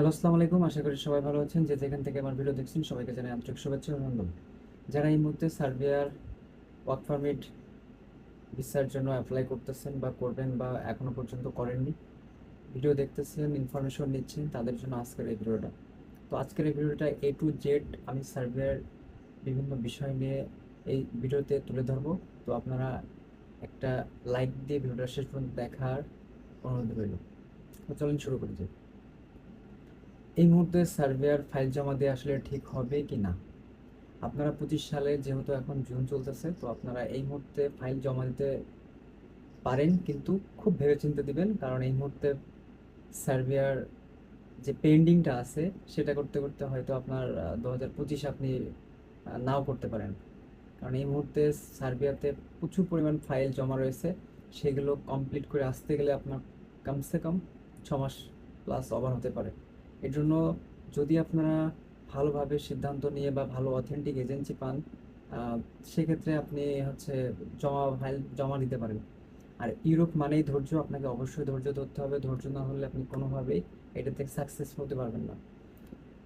Hello, আসসালামু আলাইকুম। আশা করি সবাই ভালো আছেন। যে যেখান থেকে আমার ভিডিও দেখছেন, সবাইকে জানাই আন্তরিক শুভেচ্ছা অভিনন্দন। যারা এই মুহূর্তে সার্বিয়ার ওয়ার্ক পারমিট ভিসার জন্য অ্যাপ্লাই করতেছেন বা করবেন বা এখনও পর্যন্ত করেননি, ভিডিও দেখতেছেন ইনফরমেশন নিচ্ছেন, তাদের জন্য আজকের এই ভিডিওটা। তো আজকের এই ভিডিওটা এ টু জেড আমি সার্বিয়ার বিভিন্ন বিষয় নিয়ে এই ভিডিওতে তুলে ধরবো। তো আপনারা একটা লাইক দিয়ে ভিডিওটা শেষ পর্যন্ত দেখার অনুরোধ রইল। তো চলেন শুরু করি যাই এই মুহূর্তে সার্ভেয়ার ফাইল জমা দিয়ে আসলে ঠিক হবে কি না আপনারা পঁচিশ সালে যেহেতু এখন জুন চলতেছে, তো আপনারা এই মুহূর্তে ফাইল জমা দিতে পারেন, কিন্তু খুব ভেবেচিন্তে দিবেন, কারণ এই মুহূর্তে সার্ভেয়ার যে পেন্ডিংটা আছে, সেটা করতে করতে হয়তো আপনার দু হাজার পঁচিশে আপনি নাও করতে পারেন। কারণ এই মুহূর্তে সার্বিয়াতে প্রচুর পরিমাণ ফাইল জমা রয়েছে, সেগুলো কমপ্লিট করে আসতে গেলে আপনার কমসে কম ছ মাস প্লাস ওভার হতে পারে। এর জন্য যদি আপনারা ভালোভাবে সিদ্ধান্ত নিয়ে বা ভালো অথেন্টিক এজেন্সি পান সেক্ষেত্রে আপনি হচ্ছে জমা ফাইল জমা দিতে পারেন আর ইউরোপ মানেই ধৈর্য, আপনাকে অবশ্যই ধৈর্য ধরতে হবে। ধৈর্য না হলে আপনি কোনোভাবেই এটা থেকে সাকসেস হতে পারবেন না।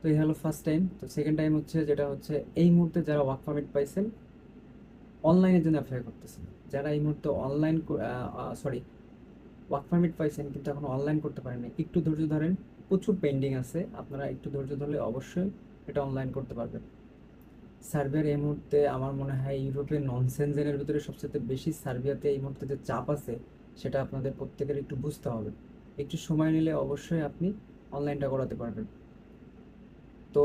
তো এই হলো ফার্স্ট টাইম তো সেকেন্ড টাইম হচ্ছে যেটা হচ্ছে, এই মুহূর্তে যারা ওয়ার্ক পারমিট পাইছেন অনলাইনের জন্য অ্যাপ্লাই করতেছেন। যারা এই মুহূর্তে অনলাইন সরি ওয়ার্ক পারমিট পাইছেন কিন্তু এখন অনলাইন করতে পারেননি একটু ধৈর্য ধরেন। প্রচুর পেন্ডিং আছে, আপনারা একটু ধৈর্য ধরলে অবশ্যই এটা অনলাইন করতে পারবেন। সার্বিয়ার এই মুহূর্তে আমার মনে হয় ইউরোপের নন সেনজেনের ভিতরে সবচেয়ে বেশি সার্বিয়াতে এই মুহূর্তে যে চাপ আছে, সেটা আপনাদের প্রত্যেকের একটু বুঝতে হবে। একটু সময় নিলে অবশ্যই আপনি অনলাইনটা করাতে পারবেন। তো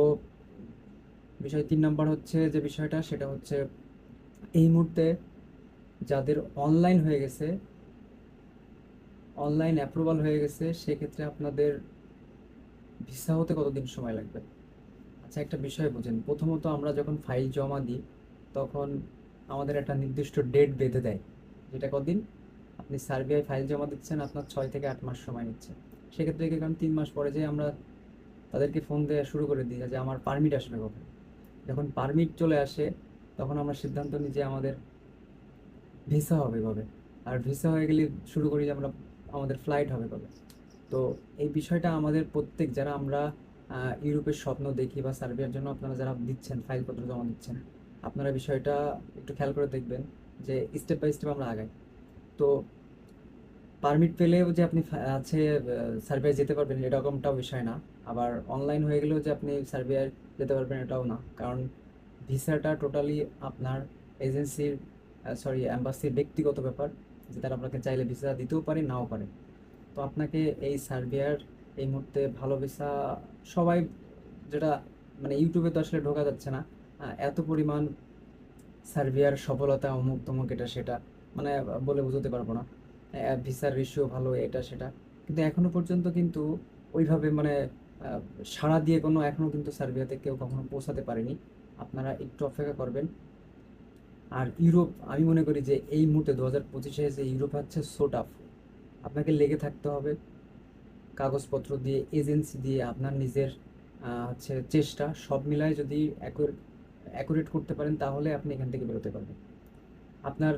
বিষয় তিন নম্বর হচ্ছে যে বিষয়টা, সেটা হচ্ছে এই মুহূর্তে যাদের অনলাইন হয়ে গেছে অনলাইন অ্যাপ্রুভাল হয়ে গেছে, সেক্ষেত্রে আপনাদের ভিসা হতে কতদিন সময় লাগবে? আচ্ছা একটা বিষয় বুঝেন। প্রথমত আমরা যখন ফাইল জমা দিই, তখন আমাদের একটা নির্দিষ্ট ডেট বেঁধে দেয়। যেটা কদিন? আপনি সার্বিয়ায় ফাইল জমা দিচ্ছেন, আপনার ছয় থেকে আট মাস সময় নিচ্ছে। সেক্ষেত্রে কি কারণ তিন মাস পরে যে আমরা তাদেরকে ফোন দেওয়া শুরু করে দিই, যে আমার পারমিট আসবে কখন? যখন পারমিট চলে আসে, তখন আমরা সিদ্ধান্ত নিই যে আমাদের ভিসা হবে কবে? আর ভিসা হয়ে গেলে শুরু করি যে আমরা, আমাদের ফ্লাইট হবে কবে? তো এই বিষয়টা আমাদের প্রত্যেক যারা আমরা ইউরোপের স্বপ্ন দেখি বা সার্বিয়ার জন্য আপনারা যারা দিচ্ছেন, ফাইলপত্র জমা দিচ্ছেন, আপনারা বিষয়টা একটু খেয়াল করে দেখবেন যে স্টেপ বাই স্টেপ আমরা আগাই। তো পারমিট পেলেও যে আপনি আছে সার্বিয়ায় যেতে পারবেন এরকমটাও বিষয় না। আবার অনলাইন হয়ে গেলেও যে আপনি সার্বিয়ায় যেতে পারবেন, এটাও না। কারণ ভিসাটা টোটালি আপনার এজেন্সির সরি অ্যাম্বাসির ব্যক্তিগত ব্যাপার, যে তারা আপনাকে চাইলে ভিসা দিতেও পারে, নাও পারে। তো আপনাকে এই সার্বিয়ার এই মুহূর্তে ভালো সবাই যেটা মানে ইউটিউবে তো আসলে ঢোকা যাচ্ছে না এত পরিমাণ সার্বিয়ার সফলতা অমুক তমুক এটা সেটা মানে বলে বোঝাতে পারব না। ভিসার রেশিও ভালো, এটা সেটা। কিন্তু এখনও পর্যন্ত কিন্তু ওইভাবে মানে সাড়া দিয়ে কোনো এখনও কিন্তু সার্বিয়াতে কেউ কখনো পৌঁছাতে পারেনি। আপনারা একটু অপেক্ষা করবেন। আর ইউরোপ, আমি মনে করি যে এই মুহূর্তে দু হাজার পঁচিশে যে ইউরোপ হচ্ছে সো টাফ আপনাকে লেগে থাকতে হবে। কাগজপত্র দিয়ে, এজেন্সি দিয়ে আপনার নিজের হচ্ছে চেষ্টা সব মিলায় যদি অ্যাকুরেট করতে পারেন, তাহলে আপনি এখান থেকে বেরোতে পারবেন। আপনার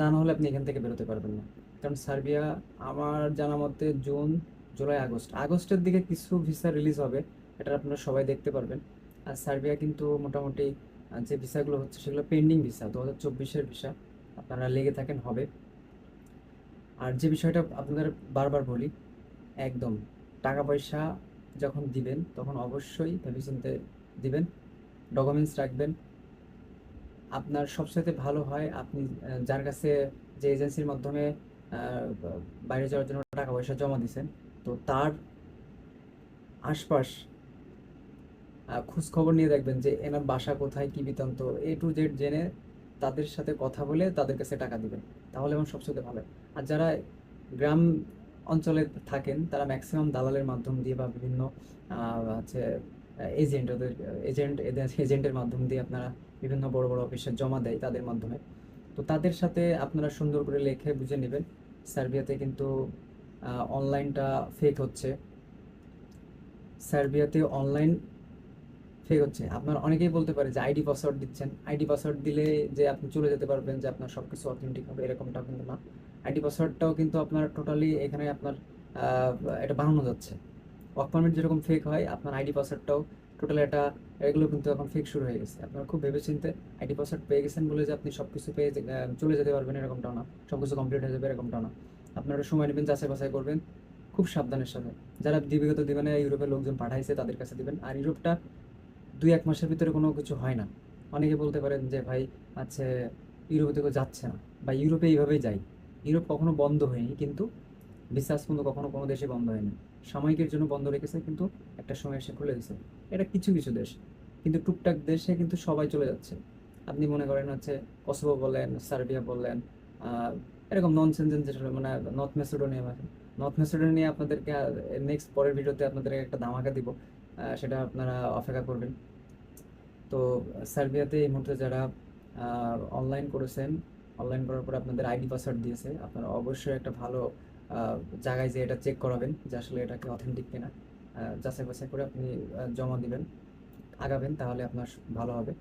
না হলে আপনি এখান থেকে বেরোতে পারবেন না। কারণ সার্বিয়া আমার জানা মতে জুন, জুলাই, আগস্ট। আগস্টের দিকে কিছু ভিসা রিলিজ হবে, এটা আপনারা সবাই দেখতে পারবেন। আর সার্বিয়া কিন্তু মোটামুটি যে ভিসাগুলো হচ্ছে সেগুলো পেন্ডিং ভিসা দু হাজার চব্বিশের ভিসা আপনারা লেগে থাকেন, হবে। আর যে বিষয়টা আপনাদের বারবার বলি, একদম টাকা পয়সা যখন দিবেন, তখন অবশ্যই ভেবেচিন্তে দিবেন ডকুমেন্টস রাখবেন। আপনার সবসাথে ভালো হয় আপনি যার কাছে যে এজেন্সির মাধ্যমে বাইরে যাওয়ার জন্য টাকা পয়সা জমা দিয়েছেন তো তার আশপাশ খোঁজ খবর নিয়ে দেখবেন যে এনার বাসা কোথায়, কি বৃত্তান্ত এ টু জেড জেনে তাদের সাথে কথা বলে তাদের কাছে টাকা দিবেন। তাহলে আমার সবচেয়ে ভালো। আর যারা গ্রাম অঞ্চলে থাকেন, তারা ম্যাক্সিমাম দালালের মাধ্যম দিয়ে বা বিভিন্ন হচ্ছে এজেন্ট ওদের এজেন্ট এজেন্টের মাধ্যম দিয়ে আপনারা বিভিন্ন বড় বড় অফিসে জমা দেয় তাদের মাধ্যমে। তো তাদের সাথে আপনারা সুন্দর করে লেখে বুঝে নেবেন। সার্বিয়াতে কিন্তু অনলাইনটা ফেক হচ্ছে। সার্বিয়াতে অনলাইন ফেক হচ্ছে আপনার অনেকেই বলতে পারে যে আইডি পাসওয়ার্ড দিচ্ছেন। আইডি পাসওয়ার্ড দিলে যে আপনি চলে যেতে পারবেন যে আপনার সব কিছু অথেন্টিক হবে, এরকমটা কিন্তু না। আইডি পাসওয়ার্ডটাও কিন্তু আপনার টোটালি এখানে আপনার এটা বানানো যাচ্ছে। ওয়ার্ক পারমিট যেরকম ফেক হয়, আপনার আইডি পাসওয়ার্ডটাও টোটাল এটা, এগুলো কিন্তু এখন ফেক শুরু হয়ে গেছে। আপনারা খুব ভেবেচিন্তে আইডি পাসওয়ার্ড পেয়ে গেছেন বলে যে আপনি সব কিছু পেয়ে চলে যেতে পারবেন এরকমটাও না। সব কিছু কমপ্লিট হয়ে যাবে এরকমটাও না। আপনারা সময় নেবেন, যাচাই বাছাই করবেন। খুব সাবধানের সাথে। যারা বিগত দিবেনে ইউরোপের লোকজন পাঠাইছে তাদের কাছে দিবেন। আর ইউরোপটা দুই এক মাসের ভিতরে কোনো কিছু হয় না। অনেকে বলতে পারেন যে ভাই আচ্ছা ইউরোপে থেকে যাচ্ছে না। বা ইউরোপে এইভাবেই যাই। ইউরোপ কখনো বন্ধ হয়নি কিন্তু বিশ্বাস কিন্তু কখনো কোনো দেশে বন্ধ হয়নি। সাময়িকের জন্য বন্ধ রেখেছে কিন্তু একটা সময় এসে খুলে দিছে এটা কিছু কিছু দেশ কিন্তু টুকটাক দেশে কিন্তু সবাই চলে যাচ্ছে। আপনি মনে করেন হচ্ছে কসোভো বলেন সার্বিয়া বললেন আহ, এরকম নন সেন্সেন যেটা মানে নর্থ মেসিডোনিয়া নর্থ মেসিডোনিয়া আপনাদেরকে নেক্সট পরের ভিডিওতে আপনাদেরকে একটা ধামাকা দিব সেটা আপনারা অপেক্ষা করবেন। তো সার্বিয়াতে এই মুহূর্তে যারা অনলাইন করেছেন অনলাইন করার পর আপনাদের আইডি পাসওয়ার্ড দিয়েছে, আপনারা অবশ্যই একটা ভালো জায়গায় যে এটা চেক করাবেন যে আসলে এটা কি অথেন্টিক কিনা। যাচাই বাছাই করে আপনি জমা দিবেন, আগাবেন, তাহলে আপনার ভালো হবে।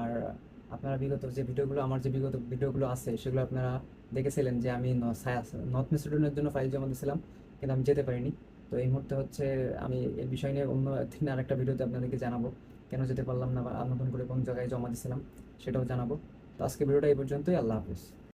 আর আপনারা বিগত যে ভিডিওগুলো, আমার যে বিগত ভিডিওগুলো আছে, সেগুলো আপনারা দেখেছিলেন যে আমি নর্থ মেসিডোনিয়ার জন্য ফাইল জমা দিয়েছিলাম, কিন্তু আমি যেতে পারিনি। তো এই মুহূর্তে হচ্ছে আমি এই বিষয় নিয়ে অন্য দিন আরেকটা ভিডিওতে আপনাদেরকে জানাব। কেন যেতে পারলাম না বা নতুন করে কোন জায়গায় জমা দিয়েছিলাম সেটাও জানাব। তো আজকে ভিডিওটা এই পর্যন্তই, আল্লাহ হাফিজ।